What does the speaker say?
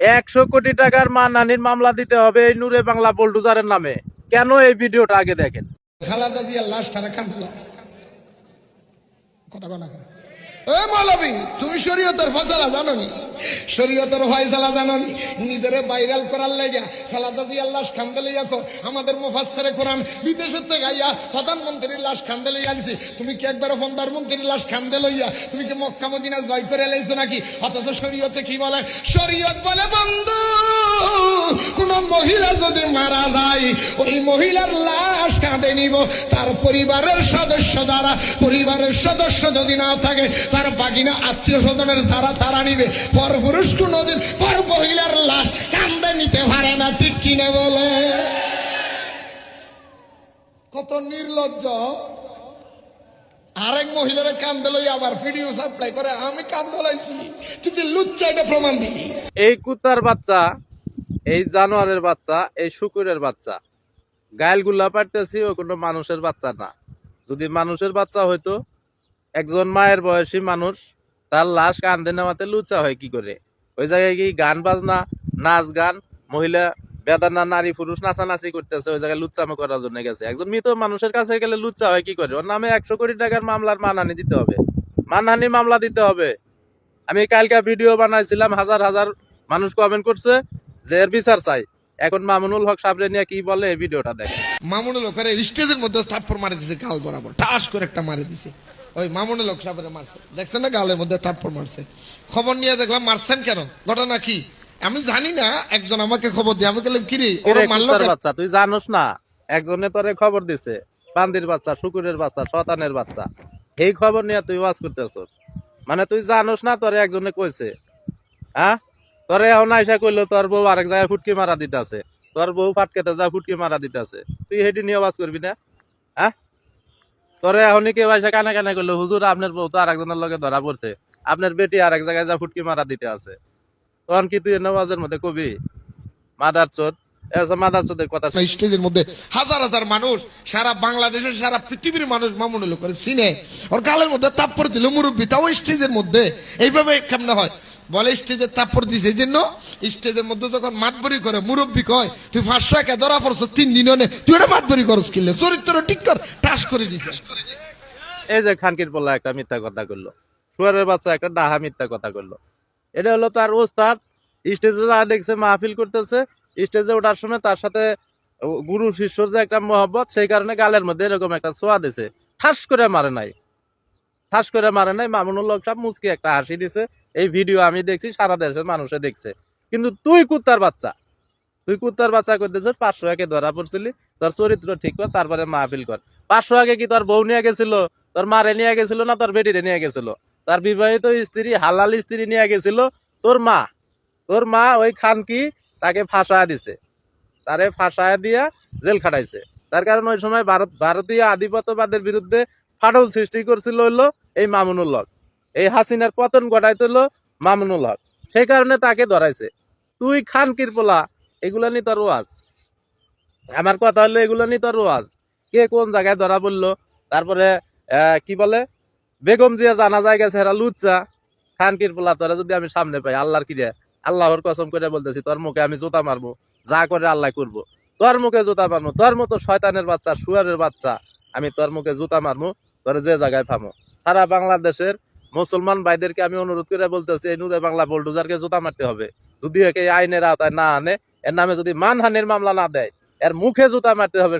একশো কোটি টাকার মানহানির মামলা দিতে হবে এই নূরে বাংলা বোল্ডুজারের নামে। কেন এই ভিডিওটা আগে দেখেন? খালাদা জিয়ার এ মৌলবী, তুমি শরীয়তের ফসলা জানো নি শরীয়তের ফয়সালা জানো নি? নিজেরে ভাইরাল করার লেগে খালাদা জিয়ার লাশ খান্দে লইয়া কো আমাদের মুফাসসিরে কোরআন বিদেশের থেকে আইয়া প্রধানমন্ত্রীর লাশ খান্দে লইয়া আনছি তুমি কি একবার প্রধানমন্ত্রীর লাশ খান্দে লইয়া তুমি কি মক্কা মদিনা জয় করে লাইছো নাকি? অথচ শরীয়তে কি বলে? শরীয়ত বলে মারা যায়, ওই মহিলার লাশ কাঁদে নিব। তার পরিবারের সদস্য যারা, পরিবারের সদস্য যদি না থাকে, তার বাগিনা আত্মীয় স্বজনের যারা, তারা নিবে। পর পুরুষ কোনদিন পর মহিলার লাশ কান্দে নিতে পারে না, ঠিক কিনে বলে? কত নির্লজ্জ। আরেক মহিলারে কান্দে লই আবার ভিডিও সাপ্লাই করে, আমি কান্দে লাইছি। তুই লুচ্চা, এটা প্রমাণ দিবি। এই কুত্তার বাচ্চা এই জানোয়ারের বাচ্চা, এই শুকুরের বাচ্চা। গায়েলগুলা পারতেছি ও কোনো মানুষের বাচ্চা না। যদি মানুষের বাচ্চা হইতো, একজন মায়ের বয়সী মানুষ, তার লাশ কান্দে নেওয়াতে লুচা হয় কি করে? ওই জায়গায় কি গান বাজনা, নাচ গান, মহিলা বেদানা নারী পুরুষ নাচানাচি করতেছে, ওই জায়গায় লুচ্চামো করার জন্য গেছে। একজন মৃত মানুষের কাছে গেলে লুচ্চা হয় কি করে? ওর নামে একশো কোটি টাকার মামলার মানহানি দিতে হবে। মানহানি মামলা দিতে হবে। আমি কালকে ভিডিও বানাইছিলাম, হাজার হাজার মানুষ কমেন্ট করছে যে বিচার চাই। এখন মামুনুল হক সাবরে নিয়ে কি বলে এই ভিডিওটা দেখে মামুনের লোকের স্টেজের মধ্যে থাপ্পড় মারে দিছে গাল বরাবর। ঠাস করে একটা মারে দিছে। ওই মামুনের লোক সাপরে মারছে। দেখছেন না গালের মধ্যে থাপ্পড় মারছে? খবর নিয়ে দেখলাম মারছেন কেন? ঘটনা কি? আমি জানি না একজন আমাকে খবর দিয়ে আমি বললাম ওরা এরে মারলো বাচ্চা তুই জানোস না একজনে তোরে খবর দিছে বান্দির বাচ্চা শুকুরের বাচ্চা শতানের বাচ্চা। এই খবর নিয়ে তুই ওয়াজ করতেছস। মানে তুই জানোস না তোরে একজনে কইছে। হ্যাঁ? তোরে এখন আইসা কইলো, তোর বউ আরেক জায়গায় ফুটকি মারা তোর বউ ফাটকেতে যা ফুটকি মারা তুই হেডি নিয়ে ওয়াজ করবি না? হ্যাঁ? তোরে এখনই কেউ আইসা কানে কানে করল হুজুর, আপনার বউ তো আরেকজনের ধরা পড়ছে। আপনার বেটি আরেক জায়গায় যা ফুটকি মারা দিতে আছে। তখন কি তুই মধ্যে কবি? মাদার চোদ। কথা মানুষ, সারা সারা এইভাবে কেমনে হয়? বলে স্টেজে তাপ্পর দিছে, এই জন্য স্টেজের মধ্যে যখন মাতবরি করে, মুরব্বী কয়, তুই পাঁচশো একে ধরা পড়ছো, তিন দিন নে, তুই এটা মাতবরি করস কিনলে চরিত্র ঠিক কর, টাস করে দিছে। এই যে খানকির পোলা একটা মিথ্যা কথা করল শুয়ারের বাচ্চা একটা ডাহা মিথ্যা কথা করল এটা হলো তার ওস্তাদ, স্টেজে যা দেখছে, মাহফিল করতেছে, স্টেজে ওঠার সময় তার সাথে গুরু শিষ্যর যে একটা মহব্বত, সেই কারণে গালের মধ্যে এরকম একটা ছোঁয়া দিছে। ঠাস করে মারে নাই। ঠাস করে মারে নাই, মামুনুল হক সাহেব মুচকি একটা হাসি দিছে। এই ভিডিও আমি দেখছি, সারা দেশের মানুষে দেখছে। কিন্তু তুই কুত্তার বাচ্চা। তুই কুত্তার বাচ্চা করতেছিস পাঁচশো একে ধরা পড়ছিলি, তোর চরিত্র ঠিক কর, তারপরে মাহফিল কর। পাঁচশো আগে কি তোর বউ নিয়ে গেছিল? তোর মারে নিয়ে গেছিল না তোর বেটিরে নিয়ে গেছিল? তার বিবাহিত স্ত্রী, হালাল স্ত্রী নিয়ে গেছিল, তোর মা। তোর মা ওই খানকি তাকে ফাঁসায় দিছে। তারে ফাঁসায় দিয়া জেল খাটাইছে। তার কারণ ওই সময় ভারত ভারতীয় আধিপত্যবাদের বিরুদ্ধে ফাটল সৃষ্টি করছিল হইল এই মামুনুল হক। এই হাসিনার পতন ঘটাইতে হলো মামুনুল হক। সেই কারণে তাকে ধরাইছে। তুই খান পোলা, এগুলা নি তোর ওয়াজ আমার কথা হলো এগুলো নি তোর ওয়াজ কে কোন জায়গায় ধরা পড়ল? তারপরে কি বলে? বেগম জিয়া জানা যায় গেছে, এরা লুচ্চা। খান পোলা, তোরা যদি আমি সামনে পাই, আল্লাহর কি রে? আল্লাহর কসম করে বলতেছি, তোর মুখে আমি জুতা মারবো, যা করে আল্লাহ করব। তোর মুখে জুতা মারবো, তোর মতো শয়তানের বাচ্চা, শুয়ারের বাচ্চা, আমি তোর মুখে জুতা মারবো। তোর যে জায়গায় ফামো সারা বাংলাদেশের মুসলমান ভাইদেরকে আমি অনুরোধ করে বলতেছি, এই নুরে বাংলা বোল্ডোজারকে জুতা মারতে হবে। যদি একে আইনের আওতায় না আনে, এর নামে যদি মানহানির মামলা না দেয়, এর মুখে জুতা মারতে হবে